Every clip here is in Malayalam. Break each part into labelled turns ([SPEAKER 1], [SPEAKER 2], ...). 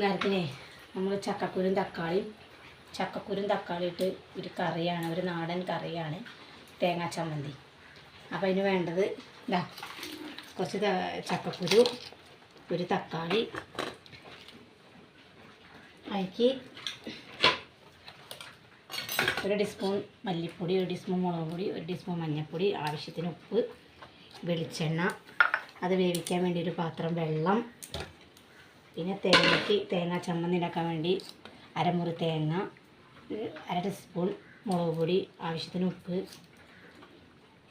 [SPEAKER 1] വൈകുന്നേരത്തിനെ നമ്മൾ ചക്കക്കുരും തക്കാളിയും ചക്കക്കുരും തക്കാളി ഇട്ട് ഒരു കറിയാണ് ഒരു നാടൻ കറിയാണ് തേങ്ങാ ചമ്മന്തി. അപ്പോൾ അതിന് വേണ്ടത് ഇതാ കുറച്ച് ചക്കക്കുരു ഒരു തക്കാളി അതിക്ക് ഒരു ടീസ്പൂൺ മല്ലിപ്പൊടി ഒരു ടീസ്പൂൺ മുളക് പൊടി ഒരു ടീസ്പൂൺ മഞ്ഞൾപ്പൊടി ആവശ്യത്തിന് ഉപ്പ് വെളിച്ചെണ്ണ അത് വേവിക്കാൻ വേണ്ടി ഒരു പാത്രം വെള്ളം പിന്നെ തേങ്ങയ്ക്ക് തേങ്ങ ചമ്മന്തി ഉണ്ടാക്കാൻ വേണ്ടി അരമുറി തേങ്ങ അര ടീസ്പൂൺ മുളക് പൊടി ആവശ്യത്തിന് ഉപ്പ്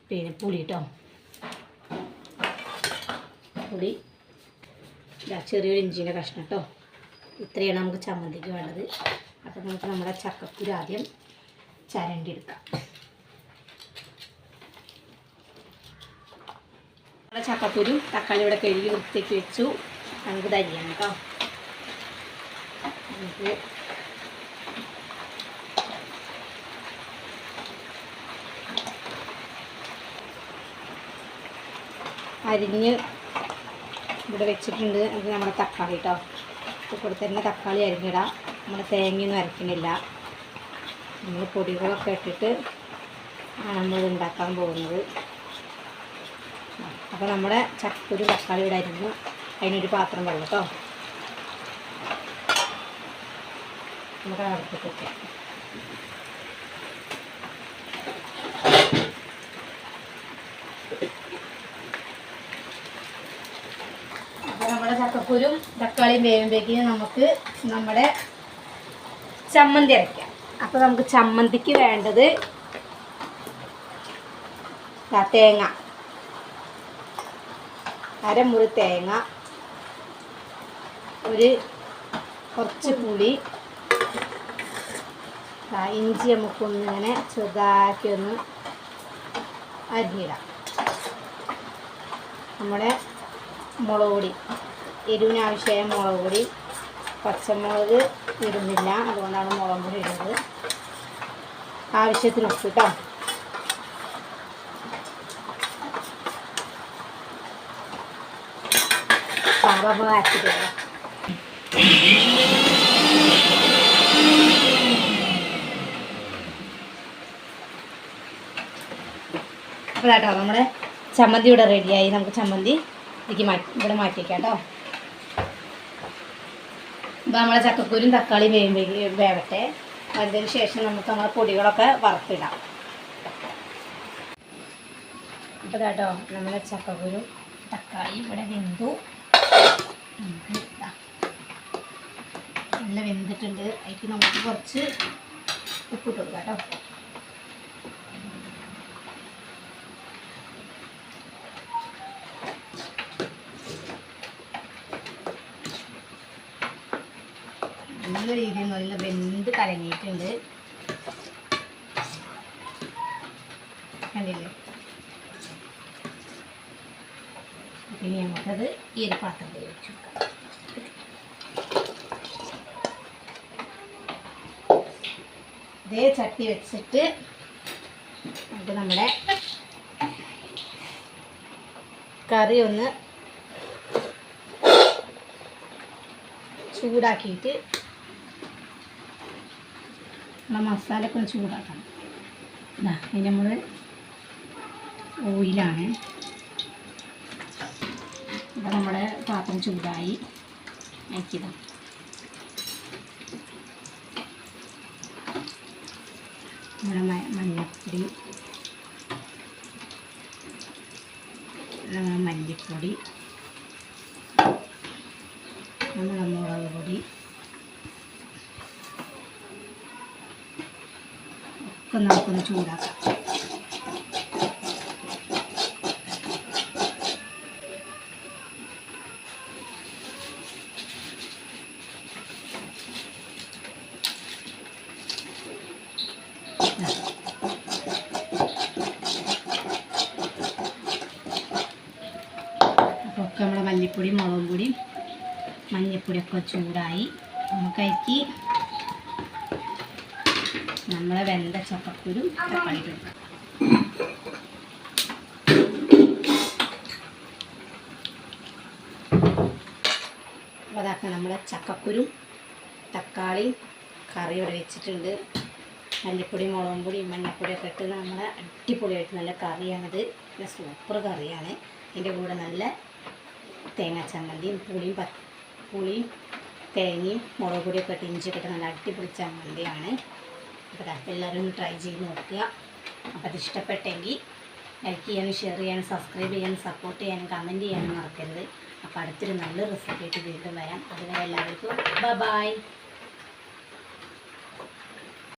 [SPEAKER 1] പിന്നെ പുളി കേട്ടോ പുളി. ചെറിയൊരു ഇഞ്ചിന്റെ കഷ്ണം കേട്ടോ ഇത്രയാണ് നമുക്ക് ചമ്മന്തിക്ക് വേണ്ടത്. അപ്പോൾ നമുക്ക് നമ്മുടെ ചക്കക്കുരു ആദ്യം ചരണ്ടി എടുക്കാം നമ്മുടെ ചക്കക്കുരു തക്കാളി ഇവിടെ കഴുകി വൃത്തിയാക്കി വെച്ചു. നമുക്ക് തരിയാം കേട്ടോ. നമുക്ക് അരിഞ്ഞ് ഇവിടെ വെച്ചിട്ടുണ്ട് അത് നമ്മുടെ തക്കാളി കേട്ടോ. ഇപ്പോൾ തന്നെ തക്കാളി അരിഞ്ഞിടാം. നമ്മുടെ തേങ്ങയൊന്നും അരക്കണില്ല നമ്മൾ പൊടികളൊക്കെ ഇട്ടിട്ട് ആണ് നമ്മൾ ഉണ്ടാക്കാൻ പോകുന്നത്. അപ്പോൾ നമ്മുടെ ചക്കൊരു തക്കാളി ഇവിടെ അരിഞ്ഞു. അതിനൊരു പാത്രം വെള്ളം കേട്ടോ. നമുക്ക് അപ്പോൾ നമ്മുടെ ചക്കക്കുരും തക്കാളിയും വേവുമ്പോഴേക്കും നമുക്ക് നമ്മുടെ ചമ്മന്തി അരയ്ക്കാം. അപ്പോൾ നമുക്ക് ചമ്മന്തിക്ക് വേണ്ടത് തേങ്ങ. അരമുറി തേങ്ങ. ഒരു കുറച്ച് പുളി. ഇഞ്ചി നമുക്കൊന്ന് ഇങ്ങനെ ചെറുതാക്കി ഒന്ന് അരിഞ്ഞിടാം. നമ്മുടെ മുളക് പൊടി എരിവിനാവശ്യമായ മുളക് പൊടി പച്ചമുളക് ഇടുന്നില്ല അതുകൊണ്ടാണ് മുളക് പൊടി ഇടുന്നത്. ആവശ്യത്തിന് ഉപ്പ് കേട്ടോ സാധാരണ ആക്കിയിട്ട് കേട്ടോ നമ്മുടെ ചമ്മന്തി ഇവിടെ റെഡിയായി നമുക്ക് ചമ്മന്തി ഇതിക്ക് മാറ്റി ഇവിടെ മാറ്റി വയ്ക്കാം കേട്ടോ അപ്പോൾ നമ്മളെ ചക്കക്കൂരും തക്കാളിയും വേവുമ്പോ വേവട്ടെ. അതിന് ശേഷം നമുക്ക് നമ്മളെ പൊടികളൊക്കെ വറുത്തിടാം. അപ്പോൾ കേട്ടോ നമ്മളെ ചക്കക്കുരും തക്കാളിയും ഇവിടെ വെന്തു. വെന്തിട്ടുണ്ട്. അതിലേക്ക് നമുക്ക് കുറച്ച് ഉപ്പിട്ട് കൊടുക്കാം കേട്ടോ. നല്ല രീതിയിൽ നല്ല വെന്ത് കലങ്ങിയിട്ടുണ്ട്. കണ്ടില്ലേ? ഇനി നമുക്കത് ഈ ഒരു പാത്രത്തിൽ വെച്ചു കൊടുക്കാം ഇതേ ചട്ടി വെച്ചിട്ട് നമുക്ക് നമ്മുടെ കറി ഒന്ന് ചൂടാക്കിയിട്ട് നമ്മളെ മസാലയൊക്കെ ഒന്ന് ചൂടാക്കണം. ഇതാ ഇത് നമ്മൾ ഓയിലാണ്. ഇപ്പം നമ്മുടെ പാത്രം ചൂടായി. അയക്കിതാ നമ്മുടെ മ- മഞ്ഞൾപ്പൊടി നമ്മുടെ മല്ലിപ്പൊടി നമ്മുടെ മുളക് പൊടി ഒക്കെ നമുക്കൊന്ന് ചൂടാക്കാം അപ്പോൾ ഒക്കെ നമ്മുടെ മല്ലിപ്പൊടി മുളകും പൊടി മഞ്ഞൾപ്പൊടിയൊക്കെ ചൂടായി. നമുക്കതിക്ക് നമ്മളെ വെന്ത ചക്കക്കുരും തക്കാളി കൊടുക്കാം. അപ്പോൾ അതാ ഉണ്ടാക്കുക നമ്മളെ ചക്കക്കുരും കറി ഇവിടെ വെച്ചിട്ടുണ്ട്. മല്ലിപ്പൊടി മുളകും പൊടി മഞ്ഞപ്പൊടിയൊക്കെ ഇട്ട് നമ്മളെ അടിപൊളിയായിട്ട് നല്ല കറിയാണത്. നല്ല സൂപ്പർ കറിയാണ്. എന്റെ കൂടെ നല്ല തേങ്ങാ ചമ്മന്തിയും പുളിയും പുളിയും തേങ്ങയും മുളക് പൊടിയൊക്കെ ഇട്ട് നല്ല അടിപൊളി ചമ്മന്തിയാണ്. അപ്പോൾ എല്ലാവരും ഒന്ന് ട്രൈ ചെയ്ത് നോക്കുക. അപ്പോൾ അത് ഇഷ്ടപ്പെട്ടെങ്കിൽ ലൈക്ക് ചെയ്യാനും ഷെയർ ചെയ്യാനും സബ്സ്ക്രൈബ് ചെയ്യാനും സപ്പോർട്ട് ചെയ്യാനും കമന്റ് ചെയ്യാനും മറക്കരുത്. അപ്പോൾ അടുത്തൊരു നല്ല റെസിപ്പി ആയിട്ട് വീണ്ടും വരാം. അതുവരെ എല്ലാവർക്കും ബ ബായ്